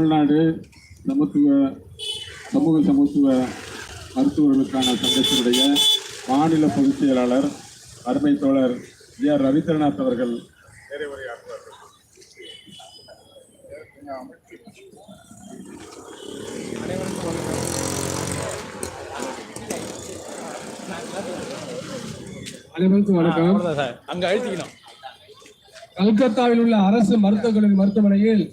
தமிழ்நாடு சமத்துவ சமூக சமத்துவ மருத்துவர்களுக்கான சங்கத்தினுடைய மாநில பொதுச் செயலாளர் அருமை தோழர் ஜி ஆர் ரவீந்திரநாத் அவர்கள் நிறைவுரையாற்றுவார்கள் அனைவருக்கும் வணக்கம். அங்க அழுத்திக்கணும். கல்கத்தாவில் உள்ள அரசு மருத்துவக் கல்லூரி மருத்துவமனையில்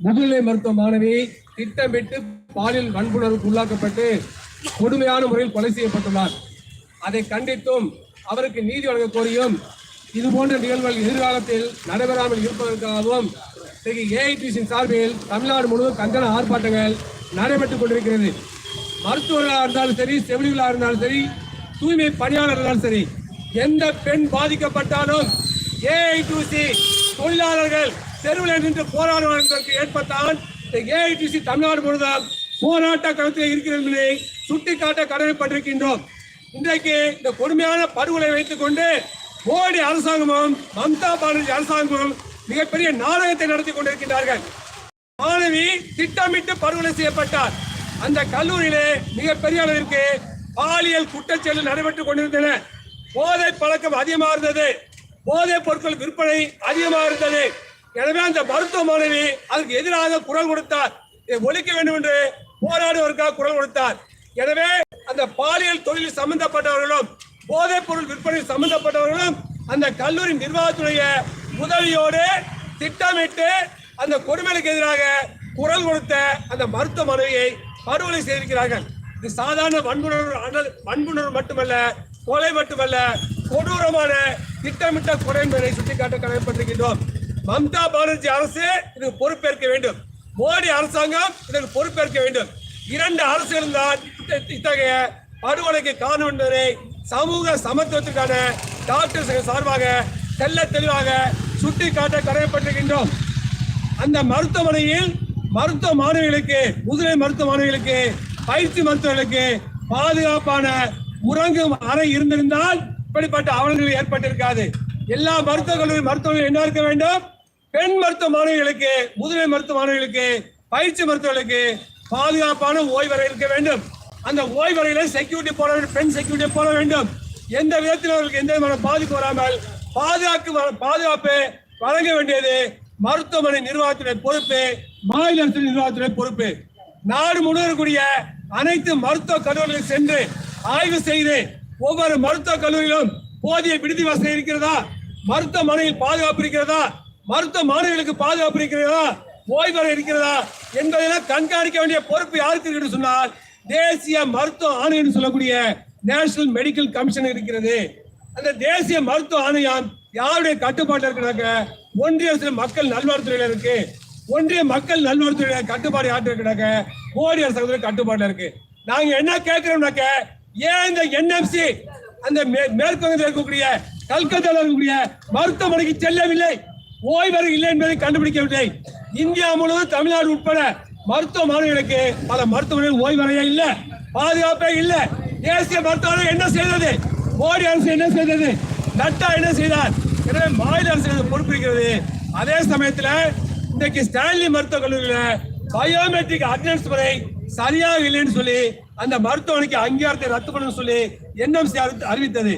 முதுநிலை மருத்துவ மாணவி திட்டமிட்டு பாலியல் வன்புணர்வுக்கு உள்ளாக்கப்பட்டு கொடுமையான முறையில் கொலை செய்யப்பட்டுள்ளார். அதை கண்டித்தும் அவருக்கு நீதி வழங்க கோரியும் இது போன்ற நிகழ்வுகள் எதிர்காலத்தில் நடைபெறாமல் இருப்பதற்காகவும் ஏஐடிசியின் சார்பில் தமிழ்நாடு முழுவதும் கண்டன ஆர்ப்பாட்டங்கள் நடைபெற்றுக் கொண்டிருக்கிறது. மருத்துவர்களாக இருந்தாலும் சரி செவிலிகளாக இருந்தாலும் சரி தூய்மை பணியாளர்களாலும் இருந்தாலும் சரி எந்த பெண் பாதிக்கப்பட்டாலும் ஏஐடிசி தொழிலாளர்கள் தெருவில் நின்று போராடுவதற்கு ஏற்பட்டால் இந்த ஏஐடிசி தமிழ்நாடு முழுவதும் போராட்ட களத்தில் இருக்கிறது என்பதை சுட்டிக்காட்ட கடமைப்பட்டிருக்கின்றோம். இன்றைக்கு இந்த கொடுமையான படுகொலை வைத்துக் கொண்டு மோடி அரசாங்கமும் மம்தா பானர்ஜி அரசாங்கமும் மிகப்பெரிய நாடகத்தை நடத்தி கொண்டிருக்கின்றார்கள். மாணவி திட்டமிட்டு படுகொலை செய்யப்பட்டார். அந்த கல்லூரியிலே மிகப்பெரிய அளவிற்கு பாலியல் குற்றச்செயல் நடைபெற்றுக் கொண்டிருந்தன. போதை பழக்கம் அதிகமாக இருந்தது போதைப் பொருட்கள் விற்பனை அதிகமாக இருந்தது. எனவே அந்த மருத்துவ மாணவி அதுக்கு எதிராக குரல் கொடுத்தார். இதை ஒழிக்க வேண்டும் என்று போராடுவதற்காக குரல் கொடுத்தார். எனவே அந்த பாலியல் தொழில் சம்பந்தப்பட்டவர்களும் போதைப் பொருள் விற்பனை சம்பந்தப்பட்டவர்களும் அந்த கல்லூரி நிர்வாகத்துடைய உதவியோடு திட்டமிட்டு அந்த கொடுமைகளுக்கு எதிராக குரல் கொடுத்த அந்த மருத்துவ மனைவியை படுகொலை செய்திருக்கிறார்கள். இது சாதாரண வன்புணர்வு அனல்- வன்புணர்வு மட்டுமல்ல கொலை மட்டுமல்ல கொடூரமான திட்டமிட்ட கொலை சுட்டிக்காட்ட கடமைப்பட்டிருக்கின்றோம். மம்தா பானர்ஜி அரசு இதுக்கு பொறுப்பேற்க வேண்டும். மோடி அரசாங்கம் இதற்கு பொறுப்பேற்க வேண்டும். இரண்டு அரசுகளும் தான் இத்தகைய படுகொலைக்கு காரணம் என்பதை சமூக சமத்துவத்திற்கான டாக்டர்ஸ் சார்பாக தெல்ல தெளிவாக சுட்டிக்காட்ட கடமைப்பட்டிருக்கின்றோம். அந்த மருத்துவமனையில் மருத்துவ மாணவிகளுக்கு முதுநிலை மருத்துவ மாணவிகளுக்கு பயிற்சி மருத்துவர்களுக்கு பாதுகாப்பான உறங்கும் அறை இருந்திருந்தால் இப்படிப்பட்ட அவலங்கள் ஏற்பட்டிருக்காது. எல்லா மருத்துவக் கல்லூரி மருத்துவர்கள் என்ன இருக்க வேண்டும்? பெண் மருத்துவ மாணவிகளுக்கு முதுமை மருத்துவ மாணவிகளுக்கு பயிற்சி மருத்துவர்களுக்கு பாதுகாப்பான ஓய்வறை இருக்க வேண்டும். அந்த ஓய்வறையில செக்யூரிட்டி போட வேண்டும் பெண் செக்யூரிட்டி போட வேண்டும். எந்த விதத்தில் அவர்களுக்கு எந்த விதமான பாதிப்பு வராமல் பாதுகாப்பு பாதுகாப்பு வழங்க வேண்டியது மருத்துவமனை நிர்வாகத்துடைய பொறுப்பு மாநில அரசு நிர்வாகத்துடைய பொறுப்பு. நாடு முழுவதும் அனைத்து மருத்துவ கல்லூரிகளுக்கு சென்று ஆய்வு செய்து ஒவ்வொரு மருத்துவ கல்லூரியிலும் போதிய விடுதி வசதி இருக்கிறதா? மருத்துவமனையில் பாதுகாப்பு இருக்கிறதா? மருத்துவ மாணவர்களுக்கு பாதுகாப்பு இருக்கிறதா? ஓய்வறை இருக்கிறதா? என்பதெல்லாம் கண்காணிக்க வேண்டிய பொறுப்பு யாருக்கு இருக்கு என்று சொன்னால் தேசிய மருத்துவ ஆணையம் சொல்லக்கூடிய நேஷனல் மெடிக்கல் கமிஷன் இருக்கிறது. அந்த தேசிய மருத்துவ ஆணையம் யாருடைய கட்டுப்பாட்டில் இருக்கிறாங்க ஒன்றிய அரசு மக்கள் நல்வாழ்வுத்துறையில இருக்கு. ஒன்றிய மக்கள் நல்வாழ்வுத்துறையில கட்டுப்பாடு யார்கிட்ட இருக்கிறாங்க மோடி அரசாங்கத்துடைய கட்டுப்பாட்டில் இருக்கு. நாங்க என்ன கேட்கிறோம்னாக்க ஏன் இந்த என்எம்சி அந்த மே- மேற்குவங்கத்தில் இருக்கக்கூடிய கல்கத்தாவில் இருக்கக்கூடிய மருத்துவமனைக்கு செல்லவில்லை ஓய்வறை இல்லை என்பதை கண்டுபிடிக்கவில்லை. இந்தியா முழுவதும் தமிழ்நாடு உட்பட மருத்துவ மாணவர்களுக்கு பல மருத்துவமனைகள் ஓய்வறையே இல்லை பாதுகாப்பே இல்லை. தேசிய மருத்துவமனை என்ன செய்தது? மோடி அரசு என்ன செய்தது? நட்டா என்ன செய்தார்? எனவே மாநில அரசு பொறுப்பிருக்கிறது. அதே சமயத்தில் இன்றைக்கு ஸ்டான்லி மருத்துவக் கல்லூரியில் பயோமெட்ரிக் அட்டண்டன்ஸ் முறை சரியாக இல்லைன்னு சொல்லி அந்த மருத்துவமனைக்கு அங்கீகாரத்தை ரத்து பண்ண சொல்லி என்எம்சி அறிவித்தது.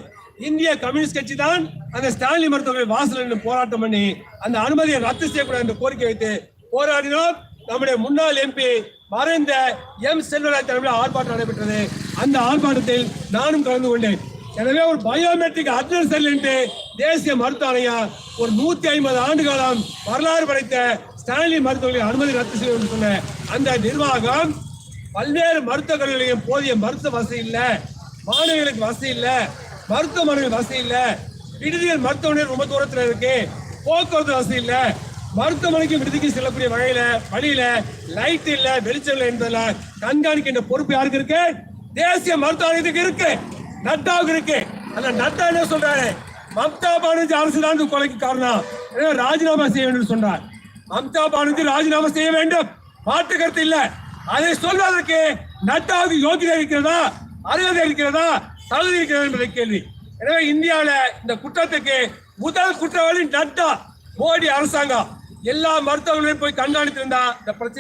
இந்திய கம்யூனிஸ்ட் கட்சி தான் அந்த ஸ்டான்லி மருத்துவர்கள் வாசல் நின்று போராட்டம் பண்ணி அந்த அனுமதியை ரத்து செய்யக்கூடாது என்று கோரிக்கை வைத்து போராடினோம். நம்முடைய முன்னாள் எம்பி மறைந்த எம் செல்வராஜ் தலைமையில் ஆர்ப்பாட்டம் நடைபெற்றது. அந்த ஆர்ப்பாட்டத்தில் நானும் கலந்து கொண்டேன். எனவே ஒரு பயோமெட்ரிக் அட்ரஸ் என்று தேசிய மருத்துவ ஆணையம் ஒரு நூத்தி ஐம்பது ஆண்டு காலம் வரலாறு படைத்த ஸ்டான்லி மருத்துவர்களின் அனுமதி ரத்து செய்ய சொன்ன அந்த நிர்வாகம் பல்வேறு மருத்துவக் கல்லூரிகளிலும் போதிய மருத்துவ வசதி இல்லை. மாணவிகளுக்கு வசதி இல்லை. மருத்துவமனைகள் வசதி இல்லை. விடுதிகள் மருத்துவமனை ரொம்ப தூரத்தில் இருக்கு. போக்குவரத்து வசதி இல்லை. மருத்துவமனைக்கு விடுதிக்கு செல்லக்கூடிய வகையில வழியில லைட் இல்ல வெளிச்சம் இல்லை என்பதில் கண்காணிக்கின்ற பொறுப்பு யாருக்கு இருக்கு? தேசிய மருத்துவ ஆணையத்துக்கு இருக்கு. நட்டாவுக்கு இருக்கு. அந்த நட்டா என்ன சொல்றாரு? மம்தா பானர்ஜி அரசு தான் கொலைக்கு காரணம். ராஜினாமா செய்ய வேண்டும் சொன்னார். மம்தா பானர்ஜி ராஜினாமா செய்ய வேண்டும். மாற்று கருத்து இல்லை. அதை சொல்வதற்கு நட்டாவுக்கு யோகிதை இருக்கிறதா அருகதை இருக்கிறதா தகுதி இருக்கிறதா என்பதை கேள்வி. எனவே இந்தியாவில் இந்த குற்றத்துக்கு முதல் குற்றவாளி நட்டா மோடி அரசாங்கம். எல்லா மருத்துவர்களையும் போய் கண்காணித்திருந்தா இந்த பிரச்சனை